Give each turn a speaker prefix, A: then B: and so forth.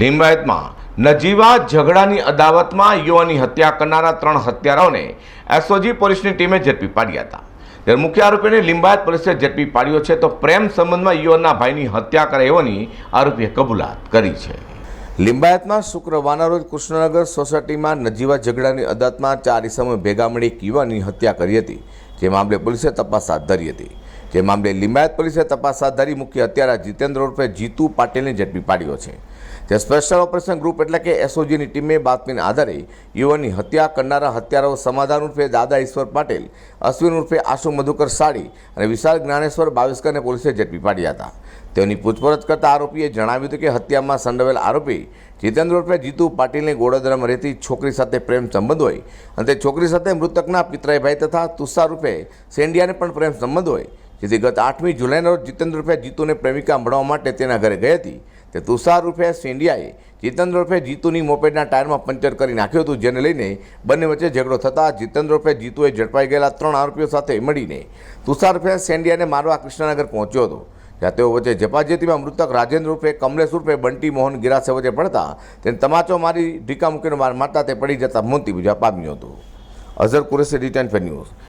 A: લિંબાયતમાં નજીવા ઝઘડાની અદાવતમાં યુવાની હત્યા કરનારા ત્રણ હત્યારાઓને એસઓજી પોલીસની ટીમે ઝડપી પાડ્યા હતા. ત્યારે મુખ્ય આરોપીને લિંબાયત પોલીસે ઝડપી પાડ્યો છે તો પ્રેમ સંબંધમાં યુવાનના ભાઈની હત્યા કરે હોવાની આરોપીએ કબૂલાત કરી છે. લિંબાયતમાં શુક્રવારના રોજ કૃષ્ણનગર સોસાયટીમાં નજીવા ઝઘડાની અદાલતમાં ચાર ઇસમોએ ભેગા મળી એક યુવાનની હત્યા કરી હતી. જે મામલે પોલીસે તપાસ હાથ ધરી હતી. જે મામલે લિંબાયત પોલીસે તપાસ હાથ ધરી મુખ્ય હત્યારા જીતેન્દ્ર ઉર્ફે જીતુ પાટીલને ઝડપી પાડ્યો છે. તે સ્પેશિયલ ઓપરેશન ગ્રુપ એટલે કે એસઓજીની ટીમે બાતમીના આધારે યુવાનની હત્યા કરનારા હત્યારાઓ સમાધાન ઉર્ફે દાદા ઈશ્વર પાટીલ, અશ્વિન ઉર્ફે આશુ મધુકર સાડી અને વિશાલ જ્ઞાનેશ્વર બાવિસ્કરને પોલીસે ઝડપી પાડ્યા હતા. તેની પૂછપરછ કરતા આરોપીએ જણાવ્યું હતું કે હત્યામાં સંડોવેલ આરોપી જીતેન્દ્ર ઉર્ફે જીતુ પાટીલને ગોડોદરામાં રહેતી છોકરી સાથે પ્રેમ સંબંધ હોય અને તે છોકરી સાથે મૃતકના પિતરાઈભાઈ તથા તુષાર રૂપે સેન્ડિયાને પણ પ્રેમ સંબંધ હોય જેથી ગત આઠમી જુલાઈના રોજ જીતેન્દ્ર રૂપે જીતુને પ્રેમિકા મળવા માટે તેના ઘરે ગઈ હતી. તે તુષાર રૂપે સેંડિયાએ જીતેન્દ્ર રૂપે જીતુની મોપેડના ટાયરમાં પંચર કરી નાખ્યું હતું, જેને લઈને બંને વચ્ચે ઝઘડો થતાં જીતેન્દ્ર રૂપે જીતુએ ઝડપાઈ ગયેલા ત્રણ આરોપીઓ સાથે મળીને તુષાર રૂપે સેંડિયાને મારવા કૃષ્ણનગર પહોંચ્યો હતો. જ્યાં તેઓ વચ્ચે જપાજેતીમાં મૃતક રાજેન્દ્ર રૂપે, કમલેશ રૂપે, બંટી મોહન ગિરાસે વચ્ચે પડતા તેને તમાચો મારી ઢીકા મૂકીને માર મારતા તે પડી જતા મોતી બીજા પામ્યું હતું. Azhar Qureshi return fair news.